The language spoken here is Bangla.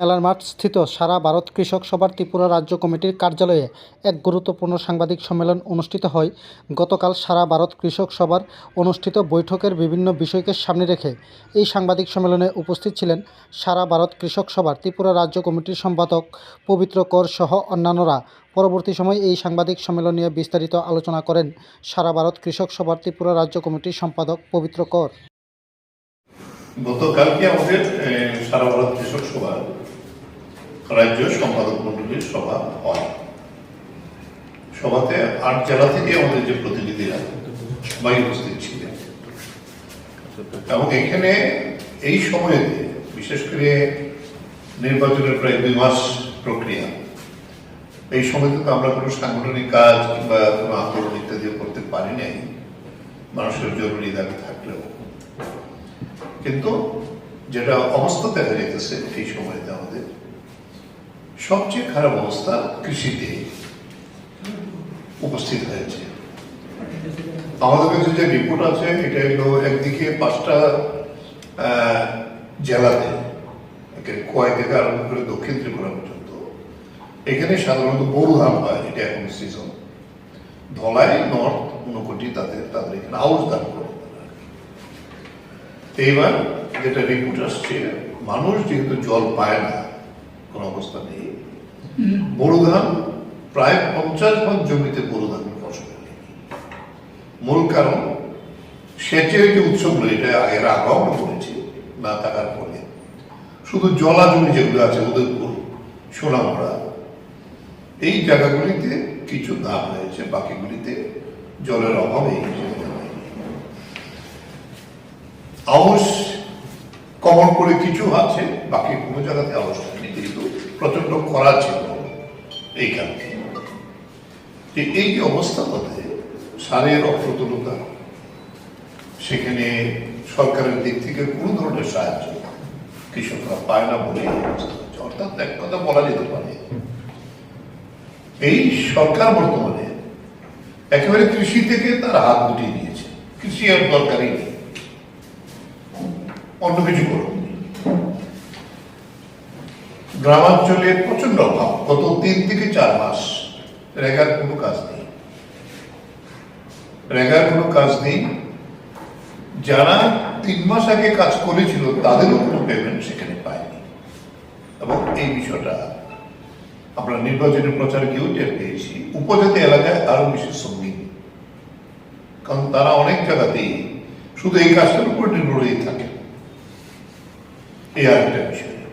মেলার মাঠ স্থিত সারা ভারত কৃষক সভার ত্রিপুরা রাজ্য কমিটির কার্যালয়ে এক গুরুত্বপূর্ণ সাংবাদিক সম্মেলন অনুষ্ঠিত হয়। গতকাল সারা ভারত কৃষক সভার অনুষ্ঠিত বৈঠকের বিভিন্ন বিষয়কে সামনে রেখে এই সাংবাদিক সম্মেলনে উপস্থিত ছিলেন সারা ভারত কৃষক সভার ত্রিপুরা রাজ্য কমিটির সম্পাদক পবিত্র কর সহ অন্যান্যরা। পরবর্তী সময় এই সাংবাদিক সম্মেলন নিয়ে বিস্তারিত আলোচনা করেন সারা ভারত কৃষক সভার ত্রিপুরা রাজ্য কমিটির সম্পাদক পবিত্র কর। গতকালকে আমাদের সারা ভারত কৃষক সভা রাজ্য সম্পাদক মন্ডলীর সভা হয়। সভাতে আট জেলা থেকে আমাদের যে প্রতিনিধিরা সবাই উপস্থিত ছিলেন। এবং এখানে এই সময়েতে, বিশেষ করে নির্বাচনের প্রায় দুই মাস প্রক্রিয়া, এই সময়তে তো আমরা কোনো সাংগঠনিক কাজ কিংবা কোনো আন্দোলন ইত্যাদি করতে পারি নাই। মানুষের জরুরি দাবি থাকলেও। কিন্তু যেটা অবস্থা দেখা যেতেছে এই সময়তে আমাদের সবচেয়ে খারাপ অবস্থা কৃষিতে উপস্থিত হয়েছে। আমাদের কাছে যে রিপোর্ট আছে, এটা হলো একদিকে পাঁচটা জেলাতে খোয়াই থেকে আরম্ভ করে দক্ষিণ ত্রিপুরা পর্যন্ত। এখানে সাধারণত বড় ধান হয়, এটা এখন সিজন ধলাই, নর্থ, ঊনকোটি তাদের তাদের এখানে আউশ ধান করে এইবার যেটা রিপোর্ট আসছে, মানুষ যেহেতু জল পায় না অবস্থা নেই। বড় ধান প্রায় পঞ্চাশ ভাগ জমিতে ধান ফসল মূল কারণ সেচের যে এটা এর না থাকার ফলে। শুধু জলা জমি যেগুলো আছে, উদয়পুর, সোনামুড়া, এই জায়গাগুলিতে কিছু ধান হয়েছে বাকিগুলিতে জলের অভাবে। আউশ করে কিছু আছে, বাকি কোনো জায়গাতে আউশ হয়নি কিন্তু প্রচণ্ড খরা ছিল এইখানে। যে এই যে অবস্থা মধ্যে সারের অপ্রতুলতা সেখানে সরকারের দিক থেকে কোনো ধরনের সাহায্য কৃষকরা পায় না বলে এই। অর্থাৎ এক কথা বলা যেতে পারে, এই সরকার বর্তমানে একেবারে কৃষি থেকে তার হাত গুটিয়ে নিয়েছে কৃষি আর দরকারই নেই। অন্য কিছু করুন। গ্রামাঞ্চলে প্রচণ্ড অভাব। গত তিন থেকে চার মাস রেগার কোনো কাজ নেই। রেগার কোনো কাজ নেই। যারা তিন মাস আগে কাজ করেছিল, তাদেরও কোনো পেমেন্ট সেখানে পায়নি। এবং এই বিষয়টা আমরা নির্বাচনী প্রচার গিয়েও টের পেয়েছি। উপজাতি এলাকায় আরও বেশি শ্রমিক। কারণ তারা অনেক জায়গাতেই শুধু এই কাজটার উপর নির্ভর হয়ে থাকে। এই আরেকটা বিষয়।